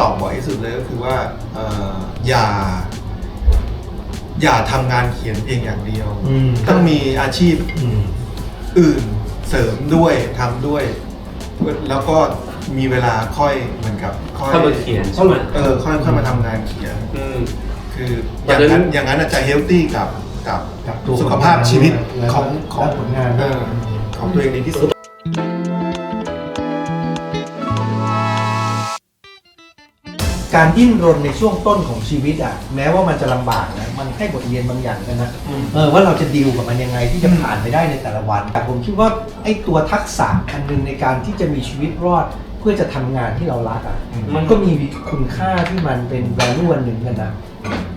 ตอบบ่อยที่สุดเลยก็คือว่าเอ่ออย่า อย่าทำงานเขียนเพียงอย่างเดียวอืมต้องมีอาชีพอืมอื่นเสริมด้วยทำด้วย แล้วก็มีเวลาค่อยเหมือนกับค่อยเข้ามาเขียนใช่ไหมเออค่อยค่อยมาทำงานเขียนอืมคืออตอนย่างนั้นั้นนอย่างนั้นอาจจะเฮลตี้กับกับกับตัวสุขภาพชีวิตและของของและผลงานเออของตัวเองดีที่สุด การดิ้นรนในช่วงต้นของชีวิตอะแม้ว่ามันจะลำบากนะมันให้บทเรียนบางอย่างกันนะอืม เออว่าเราจะดีลกับมันยังไงที่จะผ่านไปได้ในแต่ละวัน แต่ผมคิดว่าไอ้ตัวทักษะอันหนึงในการที่จะมีชีวิตรอดเพื่อจะทำงานที่เรารักอะอืม มันก็มีคุณค่าที่มันเป็น value อันหนึ่งกันนะ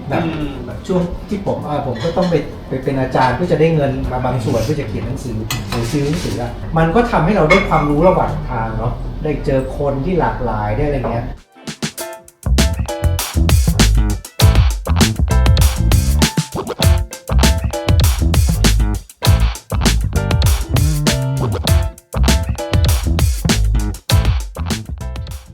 แบบอืม แบบช่วงที่ผมอ่าผมก็ต้องไปไปเป็นอาจารย์เพื่อจะได้เงินมาบางส่วนเพื่อจะเขียนหนังสือหรือซื้อหนังสืออะมันก็ทำให้เราได้ความรู้ระหว่างทางเนาะได้เจอคนที่หลากหลายได้อะไรเงี้ย